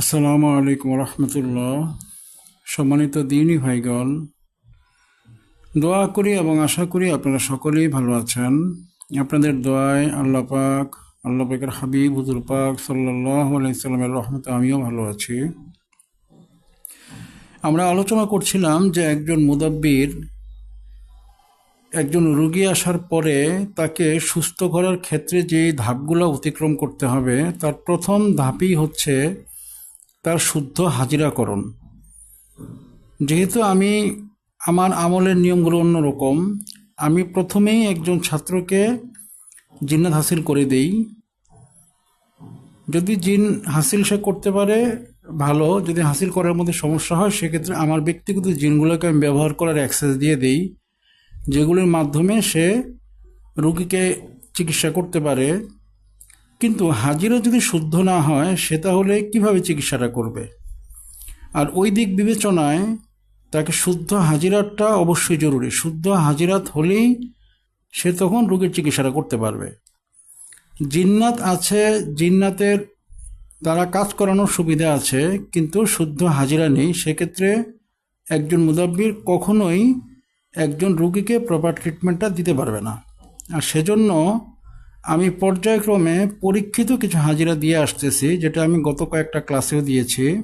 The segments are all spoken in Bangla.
আসসালামু আলাইকুম রহমতুল্লাহ। সম্মানিত দিনই ভাইগণ, দোয়া করি এবং আশা করি আপনারা সকলেই ভালো আছেন। আপনাদের দোয়ায় আল্লাহ পাক, আল্লাহ পাকের হাবিব, হুজুর পাক সাল্লাহ আলাইসাল্লামের রহমতে আমিও ভালো আছি। আমরা আলোচনা করছিলাম যে একজন মুদাব্বির, একজন রুগী আসার পরে তাকে সুস্থ করার ক্ষেত্রে যে ধাপগুলো অতিক্রম করতে হবে, তার প্রথম ধাপই হচ্ছে তার শুদ্ধ হাজিরাকরণ যেহেতু আমি আমার আমলের নিয়মগুলো অন্যরকম, আমি প্রথমেই একজন ছাত্রকে জিন্নাত হাসিল করে দেই। যদি জিন হাসিল সে করতে পারে, ভালো। যদি হাসিল করার মধ্যে সমস্যা হয়, সেক্ষেত্রে আমার ব্যক্তিগত জিনগুলোকে আমি ব্যবহার করার অ্যাক্সেস দিয়ে দেই, যেগুলির মাধ্যমে সে রুগীকে চিকিৎসা করতে পারে। কিন্তু হাজিরা যদি শুদ্ধ না হয়, সে তাহলে কীভাবে চিকিৎসাটা করবে? আর ওই দিক বিবেচনায় তাকে শুদ্ধ হাজিরাতটা অবশ্যই জরুরি। শুদ্ধ হাজিরাত হলেই সে তখন রোগীর চিকিৎসাটা করতে পারবে। জিন্নাত আছে, জিন্নাতের তারা কাজ করানোর সুবিধা আছে, কিন্তু শুদ্ধ হাজিরা নেই। সেক্ষেত্রে একজন মুদাব্বির কখনোই একজন রুগীকে প্রপার ট্রিটমেন্টটা দিতে পারবে না। আর সেজন্য আমি পর্যায়ক্রমে পরীক্ষিত কিছু হাজিরা দিয়ে আসতেছি, যেটা আমি গত কয়েকটা ক্লাসেও দিয়েছি।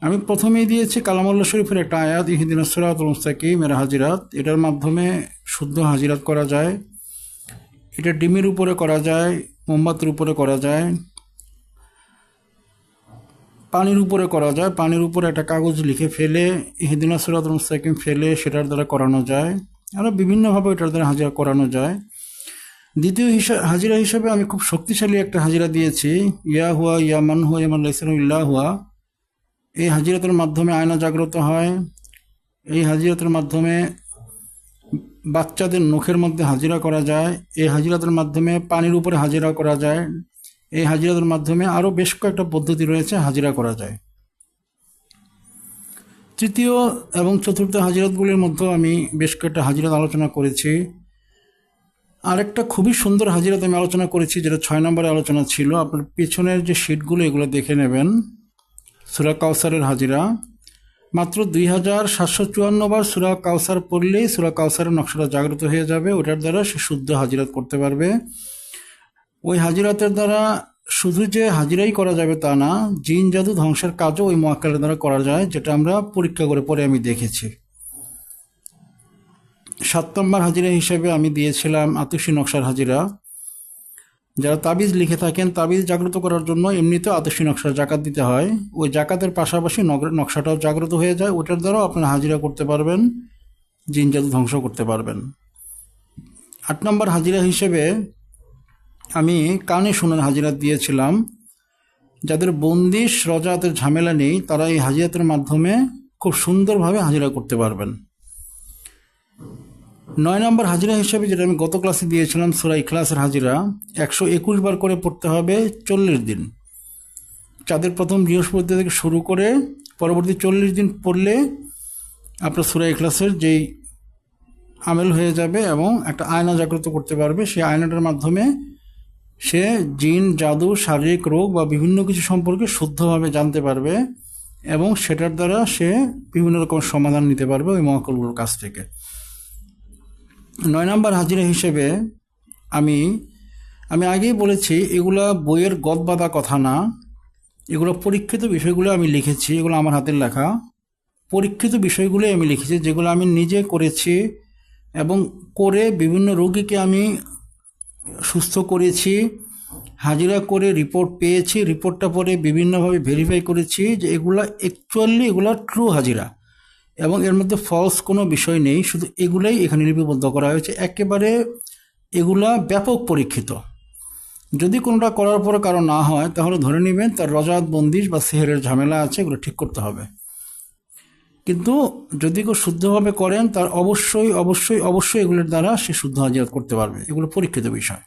আমি প্রথমেই দিয়েছি কালামুল্লা শরীফের একটা আয়াত, ইহিদিন সরাত মুস্তাকিম এর হাজিরাত এটার মাধ্যমে শুদ্ধ হাজিরাত করা যায়। এটা ডিমের উপরে করা যায়, মোমবাতির উপরে করা যায়। পানির উপরে করা যায়। পানির উপরে একটা কাগজ লিখে ফেলে, ইহিদিন সরাত মুস্তাকিম ফেলে সেটার দ্বারা করানো যায়। আরও বিভিন্নভাবে এটার দ্বারা হাজিরা করানো যায়। দ্বিতীয় হিসাব হাজিরা হিসাবে আমি খুব শক্তিশালী একটা হাজিরা দিয়েছি। ইয়া হুয়া, ইয়া মান হুয়া ইমান ইল্লাহ হুয়া। এই হাজিরাতের মাধ্যমে আয়না জাগ্রত হয়। এই হাজিরাতের মাধ্যমে বাচ্চাদের নখের মধ্যে হাজিরা করা যায়। এই হাজিরাতের মাধ্যমে পানির উপরে হাজিরা করা যায়। এই হাজিরাতের মাধ্যমে আরও বেশ কয়েকটা পদ্ধতি রয়েছে হাজিরা করা যায়। তৃতীয় এবং চতুর্থ হাজিরাতগুলির মধ্যেও আমি বেশ কয়েকটা হাজিরাত আলোচনা করেছি। আরেকটা খুবই সুন্দর হাজিরাতে আমি আলোচনা করেছি, যেটা ছয় নম্বরে আলোচনা ছিল। আপনার পেছনের যে শিটগুলো এগুলো দেখে নেবেন। সুরা কাউসারের হাজিরা। মাত্র দুই হাজার সাতশো চুয়ান্ন বার সুরা কাউসার পড়লেই সুরা কাউসারের নকশাটা জাগ্রত হয়ে যাবে। ওটার দ্বারা সে শুদ্ধ হাজিরাত করতে পারবে। ওই হাজিরাতের দ্বারা শুধু যে হাজিরাই করা যাবে তা না, জিন জাদু ধ্বংসের কাজও ওই মোয়াক্কালের দ্বারা করা যায়, যেটা আমরা পরীক্ষা করে পরে আমি দেখেছি। সাত নম্বর হাজিরা হিসেবে আমি দিয়েছিলাম আতুষি নকশার হাজিরা। যারা তাবিজ লিখে থাকেন, তাবিজ জাগ্রত করার জন্য এমনিতে আতুষি নকশার জাকাত দিতে হয়। ওই জাকাতের পাশাপাশি নকশাটাও জাগ্রত হয়ে যায়। ওটার দ্বারাও আপনারা হাজিরা করতে পারবেন জিন জাদু ধ্বংস করতে পারবেন। আট নম্বর হাজিরা হিসেবে আমি কানে শোনার হাজিরা দিয়েছিলাম। যাদের বন্দিশ, রজাতের ঝামেলা নেই, তারা এই হাজিরাতের মাধ্যমে খুব সুন্দরভাবে হাজিরা করতে পারবেন। নয় নম্বর হাজিরা হিসাবে যেটা আমি গত ক্লাসে দিয়েছিলাম, সুরা ইখলাসের হাজিরা, একশো একুশ বার করে পড়তে হবে চল্লিশ দিন। চাঁদের প্রথম বৃহস্পতি থেকে শুরু করে পরবর্তী চল্লিশ দিন পড়লে আপনার সুরা ইখলাসের যেই আমেল হয়ে যাবে এবং একটা আয়না জাগ্রত করতে পারবে, সেই আয়নাটার মাধ্যমে সে জিন, জাদু, শারীরিক রোগ বা বিভিন্ন কিছু সম্পর্কে শুদ্ধভাবে জানতে পারবে এবং সেটার দ্বারা সে বিভিন্ন রকম সমাধান নিতে পারবে ওই মহাকলগুলোর কাছ থেকে। নয় নম্বর হাজিরা হিসেবে আমি আমি আগেই বলেছি, এগুলা বইয়ের গদ বাঁধা কথা না। এগুলো পরীক্ষিত বিষয়গুলো আমি লিখেছি, এগুলো আমার হাতের লেখা। পরীক্ষিত বিষয়গুলোই আমি লিখেছি, যেগুলো আমি নিজে করেছি এবং করে বিভিন্ন রোগীকে আমি সুস্থ করেছি, হাজিরা করে রিপোর্ট পেয়েছি, রিপোর্টটা পরে বিভিন্নভাবে ভেরিফাই করেছি যে এগুলা অ্যাকচুয়ালি এগুলা ট্রু হাজিরা। এবং এর মধ্যে ফলস কোনো বিষয় নেই, শুধু এগুলাই এখানে লিপিবদ্ধ করা হয়েছে। একেবারে এগুলা ব্যাপক পরীক্ষিত। যদি কোনোটা করার পরে কারও না হয়, তাহলে ধরে নেবেন তার রজাত বন্দিশ বা সেহেরের ঝামেলা আছে, এগুলো ঠিক করতে হবে। কিন্তু যদি কেউ শুদ্ধভাবে করেন, তার অবশ্যই অবশ্যই অবশ্যই এগুলোর দ্বারা সে শুদ্ধ হাজিরাত করতে পারবে। এগুলো পরীক্ষিত বিষয়।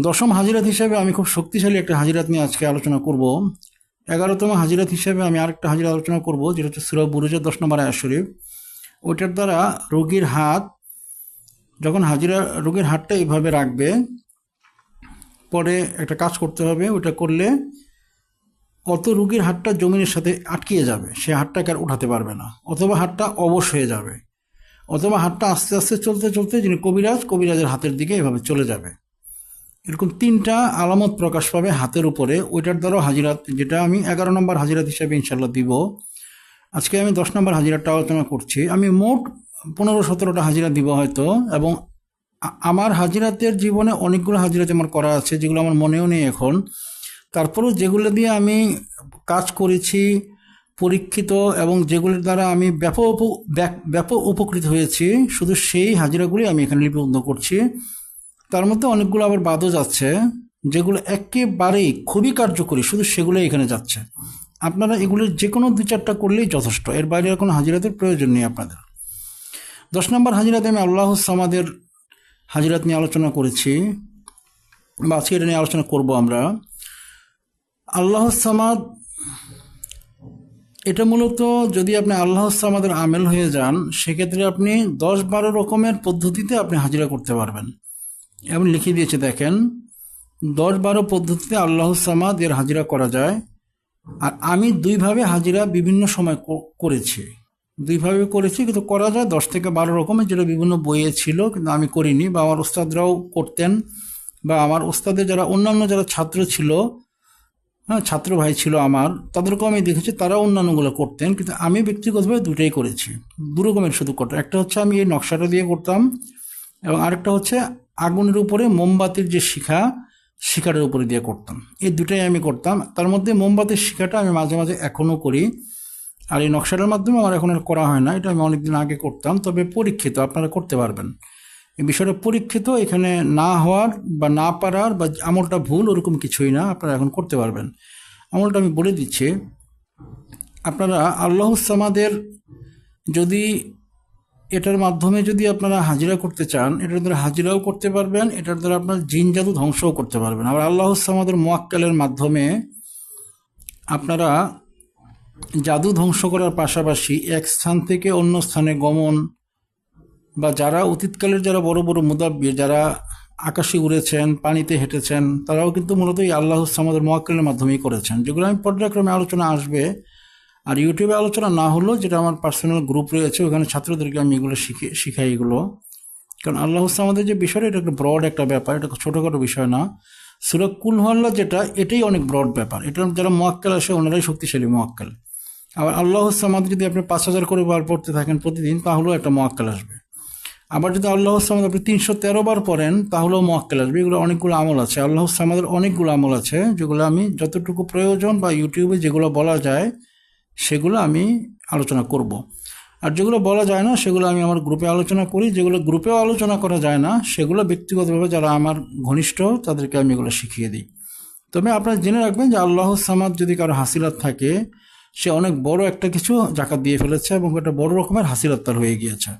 দশম হাজিরাত হিসেবে আমি খুব শক্তিশালী একটা হাজিরাত নিয়ে আজকে আলোচনা করব। এগারোতম হাজিরাত হিসেবে আমি আরেকটা হাজিরা আলোচনা করব, যেটা হচ্ছে সুরা বুরুজের দশ নম্বর আয়াত শরীফ। ওইটার দ্বারা রোগীর হাত, যখন হাজিরা রোগীর হাতটা এইভাবে রাখবে, পরে একটা কাজ করতে হবে ওটা করলে অত রুগীর হাতটা জমিনের সাথে আটকিয়ে যাবে, সে হাতটাকে আর উঠাতে পারবে না, অথবা হাতটা অবশ হয়ে যাবে, অথবা হাতটা আস্তে আস্তে চলতে চলতে যিনি কবিরাজ, কবিরাজের হাতের দিকে এভাবে চলে যাবে। এরকম তিনটা আলামত প্রকাশ পাবে হাতের উপরে, ওইটার দ্বারাও হাজিরাত, যেটা আমি এগারো নম্বর হাজিরাত হিসাবে ইনশাল্লাহ দিব। আজকে আমি দশ নম্বর হাজিরাটা আলোচনা করছি। আমি মোট পনেরো সতেরোটা হাজিরা দিব হয়তো, এবং আমার হাজিরাতের জীবনে অনেকগুলো হাজিরাতে আমার করা আছে, যেগুলো আমার মনেও নেই এখন। তারপরেও যেগুলো দিয়ে আমি কাজ করেছি, পরীক্ষিত, এবং যেগুলোর দ্বারা আমি ব্যাপক ব্যাপক উপকৃত হয়েছি, শুধু সেই হাজিরাগুলি আমি এখানে লিপিবদ্ধ করছি। তার মধ্যে অনেকগুলো আবার বাদও যাচ্ছে, যেগুলো একেবারেই খুবই কার্যকরী, শুধু সেগুলোই এখানে যাচ্ছে। আপনারা এগুলির যে কোনো দু চারটা করলেই যথেষ্ট, এর বাইরে কোনো হাজিরাতের প্রয়োজন নেই আপনাদের। দশ নম্বর হাজিরাতে আমি আল্লাহ সামাদের হাজিরাত নিয়ে আলোচনা করেছি, বা আজকে এটা নিয়ে আলোচনা করব আমরা। আল্লাহ সামাদ, এটা মূলত যদি আপনি আল্লাহ সামাদের আমেল হয়ে যান, সেক্ষেত্রে আপনি দশ বারো রকমের পদ্ধতিতে আপনি হাজিরা করতে পারবেন। এমন লিখে দিয়েছে, দেখেন দশ বারো পদ্ধতিতে আল্লাহ সামাদ এর হাজিরা করা যায়। আর আমি দুইভাবে হাজিরা বিভিন্ন সময় করেছি। দুইভাবে করেছি, কিন্তু করা যায় দশ থেকে বারো রকমের যেটা বিভিন্ন বইয়ে ছিল, কিন্তু আমি করিনি বা আমার ওস্তাদরাও করতেন বা আমার ওস্তাদের যারা, অন্যান্য যারা ছাত্র ছিল হ্যাঁ ছাত্র ভাই ছিল আমার, তাদেরকেও আমি দেখেছি, তারাও অন্যান্যগুলো করতেন, কিন্তু আমি ব্যক্তিগতভাবে দুটাই করেছি। দু রকমের শুধু করতাম একটা হচ্ছে আমি এই নকশাটা দিয়ে করতাম এবং আরেকটা হচ্ছে আগুনের উপরে মোমবাতির যে শিখা, শিখাটার উপরে দিয়ে করতাম। এই দুটাই আমি করতাম। তার মধ্যে মোমবাতির শিখাটা আমি মাঝে মাঝে এখনও করি। আর এই নকশাটার মাধ্যমে আমার এখন আর করা হয় না। এটা আমি অনেকদিন আগে করতাম। তবে পরীক্ষিত, আপনারা করতে পারবেন। এই বিষয়টা পরীক্ষিত, এখানে না হওয়ার বা না পারার বা আমলটা ভুল, ওরকম কিছুই না। আপনারা এখন করতে পারবেন। আমলটা আমি বলে দিচ্ছি। আপনারা আল্লাহ সামাদের যদি এটার মাধ্যমে যদি আপনারা হাজিরা করতে চান, এটার দ্বারা হাজিরাও করতে পারবেন, এটার দ্বারা আপনার জিন জাদু ধ্বংসও করতে পারবেন। আবার আল্লাহ সামাদের মোয়াক্কালের মাধ্যমে আপনারা জাদু ধ্বংস করার পাশাপাশি এক স্থান থেকে অন্য স্থানে গমন বা যারা অতীতকালের যারা বড় বড় মুদাব্বির, যারা আকাশে উড়েছেন, পানিতে হেঁটেছেন, তারাও কিন্তু মূলত এই আল্লাহ সামাদের মোয়াক্কেলের মাধ্যমেই করেছেন। যেগুলো আমি পর্যায়ক্রমে আলোচনা আসবে আর ইউটিউবে আলোচনা না হলেও যেটা আমার পার্সোনাল গ্রুপ রয়েছে, ওখানে ছাত্রদেরকে আমি এগুলো শিখে, শিখাই এগুলো। কারণ আল্লাহ হোসেন আমাদের যে বিষয়টা এটা একটা ব্রড একটা ব্যাপার, এটা ছোটোখাটো বিষয় না। সুরক কুল হল্লা যেটা, এটাই অনেক ব্রড ব্যাপার। এটা যারা মোয়াক্কেল আসে, ওনারাই শক্তিশালী মোয়াক্কেল। আবার আল্লাহ সামাদ যদি আপনি পাঁচ হাজার করে বার পড়তে থাকেন প্রতিদিন, তাহলেও একটা মোয়াক্কেল আসবে। আবার যদি আল্লাহ সামাদ আপনি তিনশো তেরো বার পড়েন, তাহলেও মোয়াক্কেল আসবে। এগুলো অনেকগুলো আমল আছে। আল্লাহ সামাদের অনেকগুলো আমল আছে, যেগুলো আমি যতটুকু প্রয়োজন বা ইউটিউবে যেগুলো বলা যায় সেগুলো আমি আলোচনা করব। আর যেগুলো বলা যায় না, সেগুলো আমি আমার গ্রুপে আলোচনা করি। যেগুলো গ্রুপেও আলোচনা করা যায় না, সেগুলো ব্যক্তিগতভাবে যারা আমার ঘনিষ্ঠ, তাদেরকে আমি এগুলো শিখিয়ে দিই। তবে আপনারা জেনে রাখবেন যে আল্লাহ সামাদ যদি কারও হাসিলাত থাকে, সে অনেক বড় একটা কিছু জাকাত দিয়ে ফেলেছে এবং একটা বড় রকমের হাসিলাত তার হয়ে গিয়েছে।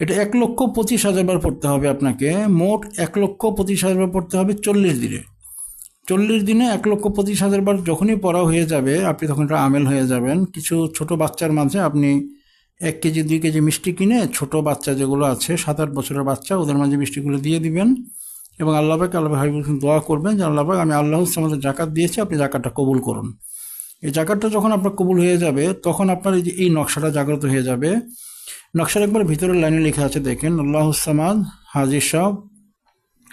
এটা এক লক্ষ পঁচিশ হাজার বার পড়তে হবে আপনাকে, মোট এক লক্ষ পঁচিশ হাজার বার পড়তে হবে চল্লিশ দিনে। চল্লিশ দিনে এক লক্ষ পঁচিশ হাজার বার যখনই পড়া হয়ে যাবে, আপনি তখন এটা আমেল হয়ে যাবেন। কিছু ছোট বাচ্চার মাঝে আপনি এক কেজি, দুই কেজি মিষ্টি কিনে ছোট বাচ্চা যেগুলো আছে, সাত আট বছরের বাচ্চা, ওদের মাঝে মিষ্টিগুলো দিয়ে দিবেন। এবং আল্লাহকে আল্লাহ হাবিব দোয়া করবেন যে, আল্লাহ আমি আল্লাহ আমাদের জাকাত দিয়েছি, আপনি জাকাতটা কবুল করুন। এই জাকাতটা যখন আপনার কবুল হয়ে যাবে, তখন আপনার এই যে, এই নকশাটা জাগ্রত হয়ে যাবে। নকশার একবার ভিতরের লাইনে লেখা আছে, দেখেন, আল্লাহ সামাদ হাজির সাহ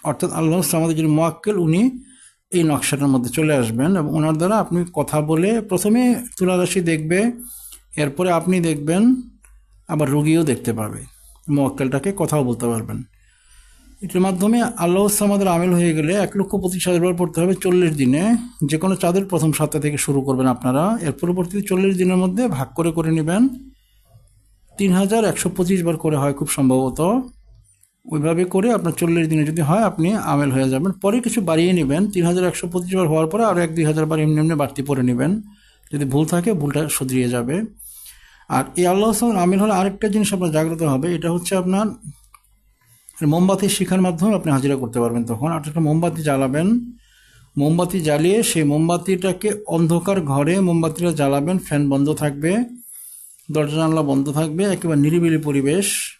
অর্থাৎ আল্লাহ সামাদের যিনি মোয়াক্কেল, উনি এই নকশাটার মধ্যে চলে আসবেন এবং ওনার দ্বারা আপনি কথা বলে প্রথমে তুলারাশি দেখবে, এরপরে আপনি দেখবেন আবার রুগীও দেখতে পাবে মোয়াক্কেলটাকে কথাও বলতে পারবেন। এটার মাধ্যমে আল্লাহ আমাদের আমেল হয়ে গেলে এক লক্ষ পঁচিশ হাজার পড়তে হবে চল্লিশ দিনে, যে কোনো চাঁদের প্রথম সপ্তাহ থেকে শুরু করবেন আপনারা, এর পরবর্তীতে চল্লিশ দিনের মধ্যে ভাগ করে করে নেবেন। তিন হাজার একশো পঁচিশ বার করে হয় খুব সম্ভবত। ওইভাবে করে আপনার চল্লিশ দিনে যদি হয়, আপনি আমেল হয়ে যাবেন। পরে কিছু বাড়িয়ে নেবেন। তিন হাজার একশো পঁচিশ বার হওয়ার পরে আরও এক দুই হাজার বার এমনি এমনি বাড়তি পরে নেবেন। যদি ভুল থাকে, ভুলটা শুধরিয়ে যাবে। আর এই আল্লাহ সালাম আমিল হলে আরেকটা জিনিস আপনার জাগ্রত হবে, এটা হচ্ছে আপনার মোমবাতি শিখার মাধ্যমে আপনি হাজিরা করতে পারবেন তখন। আর একটা মোমবাতি জ্বালাবেন। মোমবাতি জ্বালিয়ে সেই মোমবাতিটাকে অন্ধকার ঘরে মোমবাতিটা জ্বালাবেন, ফ্যান বন্ধ থাকবে, দরজা জানলা বন্ধ থাকবে, একেবারে নিরিবিলি পরিবেশ।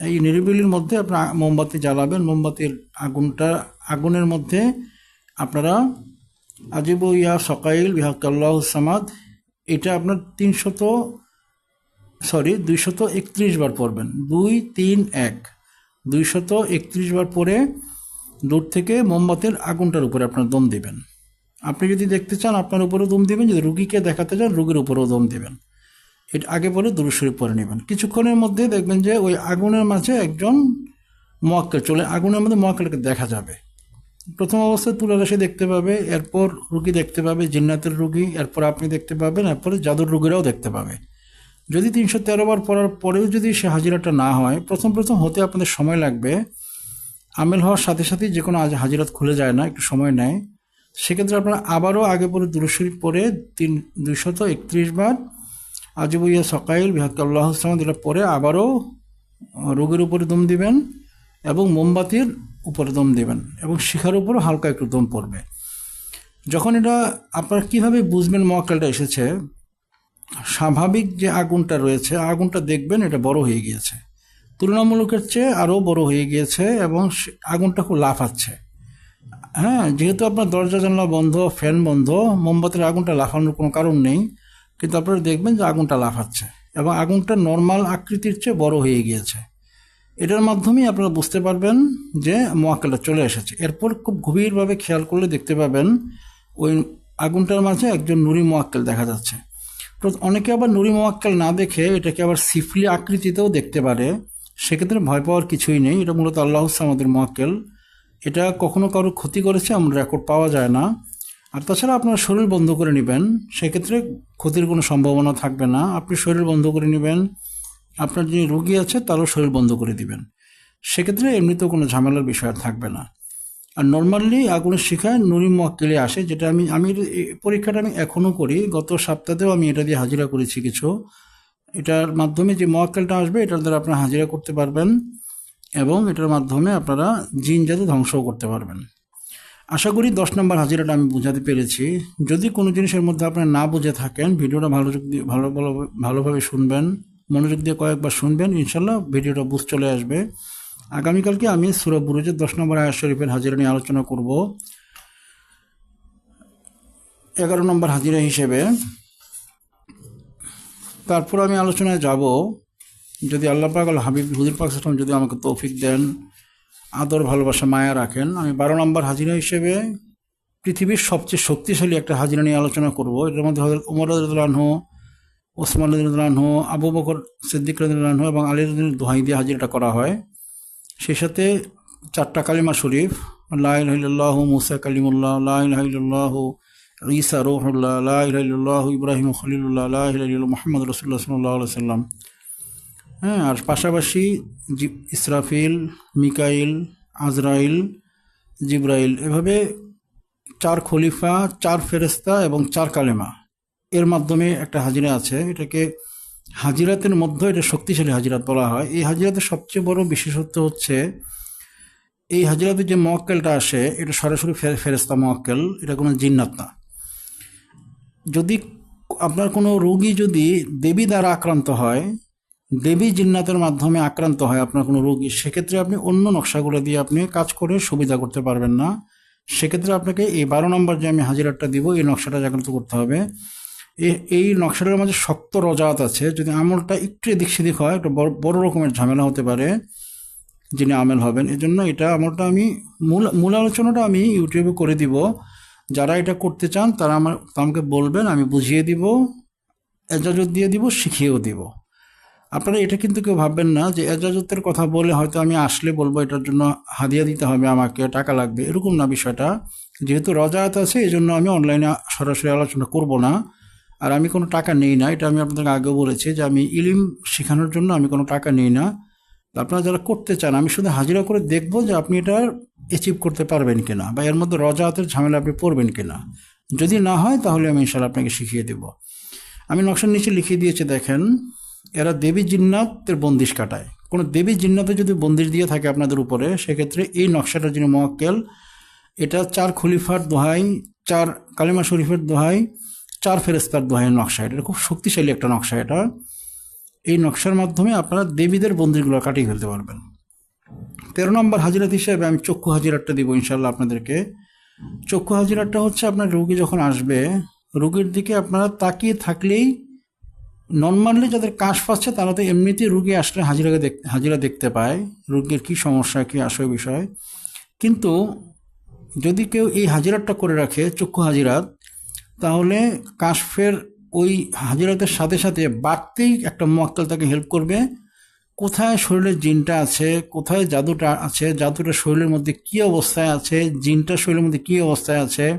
এই নিরিবিলির মধ্যে আপনার মোমবাতি জ্বালাবেন। মোমবাতির আগুনটা, আগুনের মধ্যে আপনারা আজিব ইয়া সকাইল বিহাকাল্লাহ সামাদ, এটা আপনার তিনশত, সরি, দুইশত একত্রিশ বার পড়বেন। দুই, তিন, এক। দুইশত একত্রিশ বার পরে দূর থেকে মোমবাতির আগুনটার উপরে আপনার দম দিবেন। আপনি যদি দেখতে চান, আপনার উপরেও দম দিবেন। যদি রুগীকে দেখাতে চান, রুগীর উপরেও দম দিবেন। এটা আগে পরে দুরুশরীফ পরে নেবেন। কিছুক্ষণের মধ্যে দেখবেন যে ওই আগুনের মাঝে একজন মোয়াক্কেল চলে, আগুনের মধ্যে মোয়াক্কেলকে দেখা যাবে। প্রথম অবস্থায় তুলারাশি দেখতে পাবে, এরপর রুগী দেখতে পাবে, জিন্নাতের রুগী, এরপর আপনি দেখতে পাবেন, এরপরে জাদুর রুগীরাও দেখতে পাবে। যদি তিনশো তেরো বার পড়ার পরেও যদি সে হাজিরাটা না হয়, প্রথম প্রথম হতে আপনাদের সময় লাগবে। আমেল হওয়ার সাথে সাথেই যে কোনো আজ হাজিরাত খুলে যায় না, একটু সময় নেয়। সেক্ষেত্রে আপনারা আবারও আগে পরে দুরুশরীফ পরে তিন, দুইশত একত্রিশ বার আজিবইয়া সকাইল বিহাক্কাল্লাহ সামাদ এটা পরে আবারও রোগের উপরে দম দিবেন এবং মোমবাতির উপরে দম দিবেন এবং শিখার উপরও হালকা একটু দম পড়বে। যখন এটা আপনারা কীভাবে বুঝবেন মহাকালটা এসেছে, স্বাভাবিক যে আগুনটা রয়েছে, আগুনটা দেখবেন এটা বড় হয়ে গিয়েছে। তুলনামূলকের চেয়ে আরও বড় হয়ে গিয়েছে এবং আগুনটা খুব লাফাচ্ছে। হ্যাঁ যেহেতু আপনার দরজা জানলা বন্ধ, ফ্যান বন্ধ, মোমবাতির আগুনটা লাফানোর কোনো কারণ নেই কিন্তু আপনারা দেখবেন যে আগুনটা লাফাচ্ছে এবং আগুনটা নর্মাল আকৃতির চেয়ে বড় হয়ে গিয়েছে। এটার মাধ্যমেই আপনারা বুঝতে পারবেন যে মোয়াক্কেলটা চলে এসেছে। এরপর খুব গভীরভাবে খেয়াল করলে দেখতে পাবেন ওই আগুনটার মাঝে একজন নুরি মোয়াক্কেল দেখা যাচ্ছে। অনেকে আবার নুরি মোয়াক্কেল না দেখে এটাকে আবার সিফলি আকৃতিতেও দেখতে পারে। সেক্ষেত্রে ভয় পাওয়ার কিছুই নেই। এটা মূলত আল্লাহ আমাদের মোয়াক্কেল। এটা কখনো কারও ক্ষতি করেছে এমন রেকর্ড পাওয়া যায় না। আর তাছাড়া আপনার শরীর বন্ধ করে নেবেন, সেক্ষেত্রে ক্ষতির কোনো সম্ভাবনা থাকবে না। আপনি শরীর বন্ধ করে নেবেন, আপনার যিনি রুগী আছে তারও শরীর বন্ধ করে দিবেন। সেক্ষেত্রে এমনিতেও কোনো ঝামেলার বিষয় থাকবে না। আর নর্মালি আগুনের শিখায় নুরি মোয়াক্কেলে আসে, যেটা আমি আমি পরীক্ষাটা আমি এখনও করি, গত সপ্তাহেও আমি এটা দিয়ে হাজিরা করেছি কিছু। এটার মাধ্যমে যে মোয়াক্কেলটা আসবে, এটার দ্বারা আপনারা হাজিরা করতে পারবেন এবং এটার মাধ্যমে আপনারা জিন জাতি ধ্বংসও করতে পারবেন। আশা করি দশ নম্বর হাজিরাটা আমি বোঝাতে পেরেছি। যদি কোনো জিনিসের মধ্যে আপনারা না বুঝে থাকেন, ভিডিওটা ভালো দিয়ে, ভালো ভালো ভালোভাবে শুনবেন, মনোযোগ দিয়ে কয়েকবার শুনবেন, ইনশাল্লাহ ভিডিওটা বুঝ চলে আসবে। আগামীকালকে আমি সুরা বুরুজের দশ নম্বর আয়াত শরীফের হাজিরা নিয়ে আলোচনা করব। এগারো নম্বর হাজিরা হিসেবে। তারপর আমি আলোচনায় যাব। যদি আল্লাহ পাক আল হাবিব, হুজুর পাক যদি আমাকে তৌফিক দেন আদর, ভালোবাসা, মায়া রাখেন। আমি বারো নম্বর হাজিরা হিসেবে পৃথিবীর সবচেয়ে শক্তিশালী একটা হাজিরা নিয়ে আলোচনা করব। এটার মধ্যে হজরত উমর রাজু ওসমান রাজু আবু বকর সিদ্দিক রাজু এবং আলী রাজুল দোহাই দিয়ে হাজিরাটা করা হয়। সেই সাথে চারটা কালিমা শরীফ লাহ মুসা কালিমুল্লাহ লাহ ঈসা রোহুল্লাহ লাহ ইব্রাহিম খলিলুল্লাহ লাহ মোহাম্মদ রসুল্লাহ সাল্লাহ সাল্লাম হ্যাঁ আর পাশাপাশি ইসরাফিল, মিকাইল, আজরাইল, জিব্রাইল, এভাবে চার খলিফা, চার ফেরেস্তা এবং চার কালেমা। এর মাধ্যমে একটা হাজিরা আছে, এটাকে হাজিরাতের মধ্যে এটা শক্তিশালী হাজিরাত বলা হয়। এই হাজিরাতের সবচেয়ে বড় বিশেষত্ব হচ্ছে, এই হাজিরাতে যে মক্কেলটা আসে, এটা সরাসরি ফেরেস্তা মক্কেল এটা কোনো জিন্নাত না। যদি আপনার কোনো রোগী যদি দেবী দ্বারা আক্রান্ত হয় দেবী জিন্নাতের মাধ্যমে আক্রান্ত হয় আপনার কোনো রোগী, সেক্ষেত্রে আপনি অন্য নকশাগুলো দিয়ে আপনি কাজ করে সুবিধা করতে পারবেন না। সেক্ষেত্রে আপনাকে এই বারো নম্বর যে আমি হাজিরাটা দিব, এই নকশাটা জাগ্রত করতে হবে। এই নকশাটার মাঝে শক্ত রজাত আছে। যদি আমলটা একটু এদিক সেদিক হয়, একটা বড় বড় রকমের ঝামেলা হতে পারে, যিনি আমেল হবেন। এজন্য এটা আমলটা আমি, মূল মূল আলোচনাটা আমি ইউটিউবে করে দিব। যারা এটা করতে চান, তারা আমার আমাকে বলবেন, আমি বুঝিয়ে দিব, এজাজত দিয়ে দিব, শিখিয়েও দিব। আপনারা এটা কিন্তু কেউ ভাববেন না যে এজাজতের কথা বলে হয়তো আমি আসলে বলব, এটার জন্য হাদিয়া দিতে হবে আমাকে, টাকা লাগবে, এরকম না বিষয়টা। যেহেতু রজায়াত আছে এই জন্য আমি অনলাইনে সরাসরি আলোচনা করব না। আর আমি কোনো টাকা নেই না, এটা আমি আপনাদের আগেও বলেছি যে আমি ইলিম শেখানোর জন্য আমি কোনো টাকা নেই না। আপনারা যারা করতে চান, আমি শুধু হাজিরা করে দেখব যে আপনি এটা অ্যাচিভ করতে পারবেন কিনা বা এর মধ্যে রজায়াতের ঝামেলা আপনি পড়বেন কিনা। যদি না হয়, তাহলে আমি ইনশাল্লাহ আপনাকে শিখিয়ে দেব। আমি নকশার নিচে লিখিয়ে দিয়েছি, দেখেন। এরা দেবী জিন্নাতের বন্দিশ কাটায়। কোনো দেবী জিন্নাতে যদি বন্দিশ দিয়ে থাকে আপনাদের উপরে, সেক্ষেত্রে এই নকশাটা যিনি মোয়াক্কেল, এটা চার খলিফার দোহাই, চার কালিমা শরীফের দোহাই, চার ফেরেস্তার দোহাইয়ের নকশা। এটা খুব শক্তিশালী একটা নকশা এটা। এই নকশার মাধ্যমে আপনারা দেবীদের বন্দিরগুলো কাটিয়ে ফেলতে পারবেন। তেরো নম্বর হাজিরাত হিসেবে আমি চক্ষু হাজিরাতটা দিব ইনশাল্লাহ আপনাদেরকে। চক্ষু হাজিরাটা হচ্ছে আপনার রুগী যখন আসবে, রুগীর দিকে আপনারা তাকিয়ে থাকলেই নর্মালি যাদের কাশ পাচ্ছে তারা তো এমনিতেই রুগী আসলে হাজিরাকে দেখ, হাজিরা দেখতে পায়। রুগীর কী সমস্যা, কী আসল বিষয়। কিন্তু যদি কেউ এই হাজিরাটা করে রাখে, চক্ষু হাজিরাত তাহলে কাশফের ওই হাজিরাতের সাথে সাথে বাড়তেই একটা মোয়াক্কেল তাকে হেল্প করবে। কোথায় শরীরের জিনটা আছে, কোথায় জাদুটা আছে, জাদুটা শরীরের মধ্যে কী অবস্থায় আছে, জিনটা শরীরের মধ্যে কী অবস্থায় আছে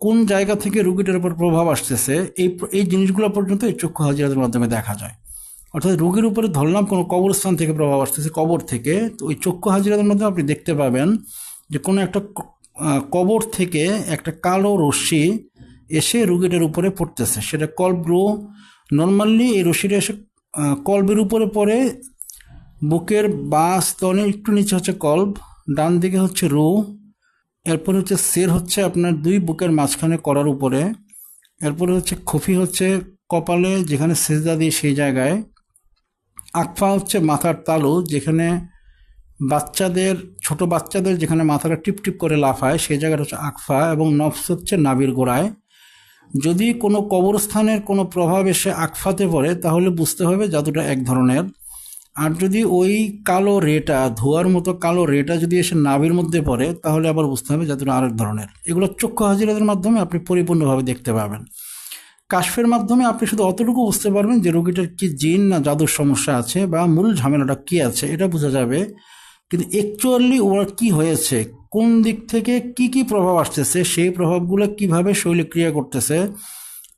কোন জায়গা থেকে রুগীটার উপর প্রভাব আসতেছে এই এই জিনিসগুলো পর্যন্ত এই চক্ষু হাজিরাতের মাধ্যমে দেখা যায়। অর্থাৎ রোগীর উপরে ধরলাম কোনো কবরস্থান থেকে প্রভাব আসতেছে কবর থেকে তো ওই চক্ষু হাজিরাতের মধ্যে আপনি দেখতে পাবেন যে কোনো একটা কবর থেকে একটা কালো রশ্মি এসে রুগীটার উপরে পড়তেছে। সেটা কল্প রো নর্মালি এই রশ্মিটা এসে আহ, কল্পের উপরে পড়ে বুকের বা স্তনের একটু নিচে হচ্ছে কল্প ডান দিকে হচ্ছে রো এরপরে হচ্ছে সের হচ্ছে আপনার দুই বুকের মাঝখানে করার উপরে। এরপরে হচ্ছে খফি হচ্ছে কপালে যেখানে সেজদা দিয়ে সেই জায়গায়। আকফা হচ্ছে মাথার তালু যেখানে বাচ্চাদের, ছোট বাচ্চাদের যেখানে মাথাটা টিপ টিপ করে লাফায়, সেই জায়গাটা হচ্ছে আকফা এবং নফস হচ্ছে নাবির গোড়ায়। যদি কোনো কবরস্থানের কোনো প্রভাব এসে আকফাতে পড়ে, তাহলে বুঝতে হবে জাদুটা এক ধরনের। আর যদি ওই কালো রেটা, ধোয়ার মতো কালো রেটা যদি এসে নাভির মধ্যে পড়ে, তাহলে আবার বুঝতে হবে জাদুটা আরেক ধরনের। এগুলো চক্ষু হাজিরাদের মাধ্যমে আপনি পরিপূর্ণভাবে দেখতে পাবেন। কাশফের মাধ্যমে আপনি শুধু অতটুকু বুঝতে পারবেন যে রোগীটার কি জিন না জাদুর সমস্যা আছে বা মূল ঝামেলাটা কি আছে, এটা বোঝা যাবে। কিন্তু অ্যাকচুয়ালি ওরা কি হয়েছে, কোন দিক থেকে কি কি প্রভাব আসতেছে, সেই প্রভাবগুলো কীভাবে শরীরে ক্রিয়া করতেছে,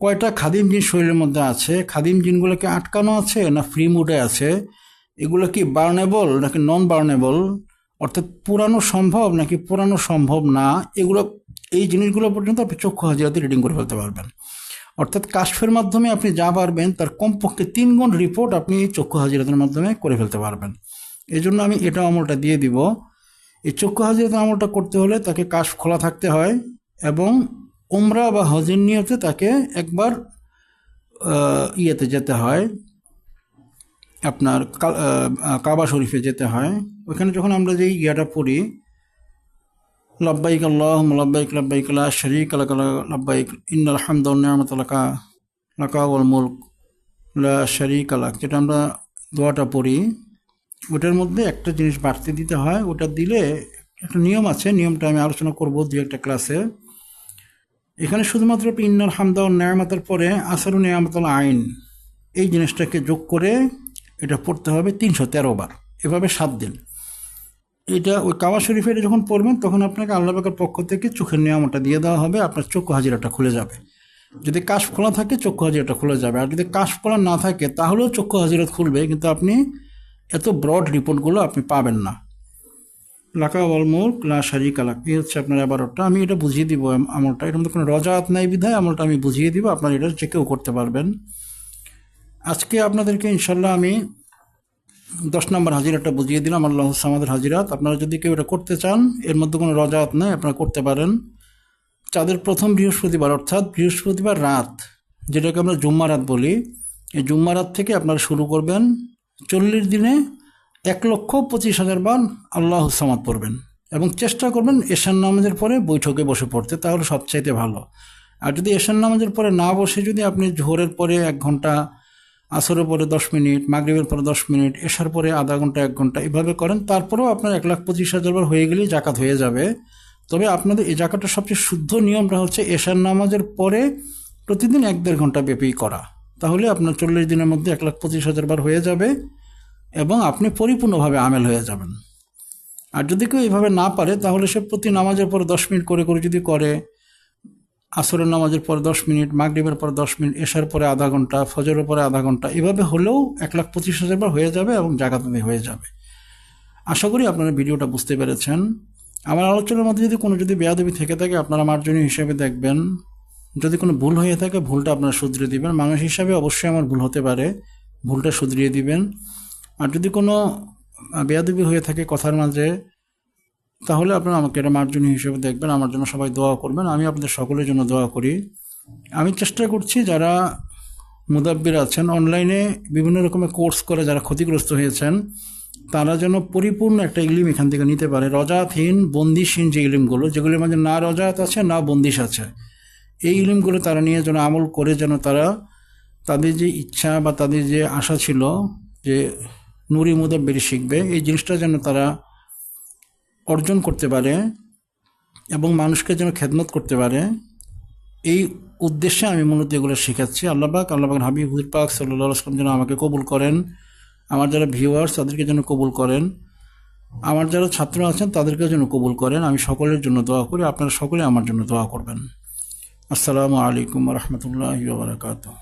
কয়টা খাদিম জিন শরীরের মধ্যে আছে, খাদিম জিনগুলোকে আটকানো আছে না ফ্রি মুডে আছে এগুলো কি বার্নেবল নাকি নন বার্নেবল অর্থাৎ পুরানো সম্ভব নাকি পুরানো সম্ভব না? এগুলো, এই জিনিসগুলো পর্যন্ত আপনি চক্ষু হাজিরাতে রিডিং করে ফেলতে পারবেন। অর্থাৎ কাশফের মাধ্যমে আপনি যা পারবেন, তার কমপক্ষে তিন গুণ রিপোর্ট আপনি চক্ষু হাজিরাতের মাধ্যমে করে ফেলতে পারবেন। এই জন্য আমি এটা আমলটা দিয়ে দিব। এই চক্ষু হাজিরাতের আমলটা করতে হলে তাকে কাশ খোলা থাকতে হয় এবং উমরা বা হজের নিয়তে তাকে একবার ইয়েতে যেতে হয়। আপনার কাবা শরীফে যেতে হয়। ওখানে যখন আমরা যেই ইয়াটা পড়ি, লব্বাইক আল্লাহ লব্বাইক লব্বাইক, লা শরীক লাকা লব্বাইক, ইন্নাল হামদ ওয়ান নিয়ামাত লাকা লাকা ওয়াল মুলক, লা শরীক লাক। যেটা আমরা দোয়াটা পড়ি, ওটার মধ্যে একটা জিনিস বাড়তে দিতে হয়, ওটা দিলে একটা নিয়ম আছে, নিয়মটা আমি আলোচনা করব দু একটা ক্লাসে। এখানে শুধুমাত্র আপনি ইন্নাল হামদা ও নিয়ামাতের পরে আসারু নিয়ামতাল আইন, এই জিনিসটাকে যোগ করে এটা পড়তে হবে তিনশো তেরো বার। এভাবে সাত দিন। এটা ওই কাবা শরীফে এটা যখন পড়বেন, তখন আপনাকে আল্লাহ পাকের পক্ষ থেকে চোখের নিয়ামটা দিয়ে দেওয়া হবে, আপনার চক্ষু হাজিরাটা খুলে যাবে। যদি কাশ খোলা থাকে, চক্ষু হাজিরাটা খুলে যাবে। আর যদি কাশ খোলা না থাকে, তাহলেও চক্ষু হাজিরাত খুলবে, কিন্তু আপনি এত ব্রড রিপোর্টগুলো আপনি পাবেন না। লাকা ওয়াল মুল্ক, লা শারিক আলাক এই হচ্ছে আপনার এবারটা। আমি এটা বুঝিয়ে দিব আমলটা। এর মধ্যে কোনো রজাত নাই বিধায় আমলটা আমি বুঝিয়ে দিব। আপনার এটা যে কেউ করতে পারবেন। আজকে আপনাদেরকে ইনশাল্লাহ আমি দশ নম্বর হাজিরাটা বুঝিয়ে দিলাম, আল্লাহ আমাদের হাজিরাত। আপনারা যদি কেউ এটা করতে চান, এর মধ্যে কোনো রজাত নাই, আপনারা করতে পারেন। চাঁদের প্রথম বৃহস্পতিবার, অর্থাৎ বৃহস্পতিবার রাত, যেটাকে আমরা জুম্মা রাত বলি, এই জুম্মা রাত থেকে আপনারা শুরু করবেন। চল্লিশ দিনে এক লক্ষ পঁচিশ হাজার বার আল্লাহ সামাদ পড়বেন এবং চেষ্টা করবেন এশান নামাজের পরে বৈঠকে বসে পড়তে, তাহলে সবচাইতে ভালো। আর যদি এশান নামাজের পরে না বসে যদি আপনি ঝোরের পরে এক ঘণ্টা আসরের পরে দশ মিনিট, মাগরিবের পরে দশ মিনিট এসার পরে আধা ঘণ্টা, এক ঘণ্টা এভাবে করেন। তারপরেও আপনার এক লাখ পঁচিশ হাজার বার হয়ে গেলেই জাকাত হয়ে যাবে। তবে আপনাদের এই জাকাতের সবচেয়ে শুদ্ধ নিয়মটা হচ্ছে এশার নামাজের পরে প্রতিদিন এক দেড় ঘণ্টা ব্যাপী করা। তাহলে আপনার চল্লিশ দিনের মধ্যে এক লাখ পঁচিশ হাজার বার হয়ে যাবে এবং আপনি পরিপূর্ণভাবে আমেল হয়ে যাবেন। আর যদি কেউ এইভাবে না পারে, তাহলে সে প্রতি নামাজের পরে দশ মিনিট করে করে যদি করে আসরের নামাজের পরে দশ মিনিট, মাগরিবের পরে দশ মিনিট এসার পরে আধা ঘণ্টা, ফজরের পরে আধা ঘণ্টা, এভাবে হলেও এক লাখ পঁচিশ হাজার বার হয়ে যাবে এবং জাগাতে হয়ে যাবে। আশা করি আপনারা ভিডিওটা বুঝতে পেরেছেন। আমার আলোচনার মধ্যে যদি কোনো যদি বেয়াদবি থেকে থাকে, আপনারা মার্জনীয় হিসেবে দেখবেন। যদি কোনো ভুল হয়ে থাকে, ভুলটা আপনারা শুধরে দিবেন। মানুষ হিসাবে অবশ্যই আমার ভুল হতে পারে। ভুলটা শুধরিয়ে দিবেন। আর যদি কোনো বেয়াদবি হয়ে থাকে কথার মাঝে তাহলে আপনারা আমাকে এটা মার্জনীয় হিসেবে দেখবেন, আমার জন্য সবাই দোয়া করবেন, আমি আপনাদের সকলের জন্য দোয়া করি। আমি চেষ্টা করছি যারা মুদাব্বির আছেন, অনলাইনে বিভিন্ন রকমের কোর্স করে যারা ক্ষতিগ্রস্ত হয়েছেন, তারা যেন পরিপূর্ণ একটা ইলিম এখান থেকে নিতে পারে। রজাতহীন বন্দিশহীন যে ইলিমগুলো, যেগুলির মাঝে না রজাত আছে, না বন্দিশ আছে, এই ইলিমগুলো তারা নিয়ে যেন আমল করে যেন তারা তাদের যে ইচ্ছা বা তাদের যে আশা ছিল যে নুরি মুদাব্বির শিখবে, এই জিনিসটা যেন তারা অর্জন করতে পারে এবং মানুষকে যেন খেদমত করতে পারে, এই উদ্দেশ্যে আমি মূলত এগুলো শেখাচ্ছি। আল্লাহ পাক আল্লাহ পাক হাবিব, হুজুর পাক সাল্লাহ যেন আমাকে কবুল করেন। আমার যারা ভিউয়ার্স তাদেরকে যেন কবুল করেন। আমার যারা ছাত্র আছেন তাদেরকে যেন কবুল করেন। আমি সকলের জন্য দোয়া করি। আপনারা সকলে আমার জন্য দোয়া করবেন। আসসালামু আলাইকুম রহমতুল্লাহ বারকাতুহ।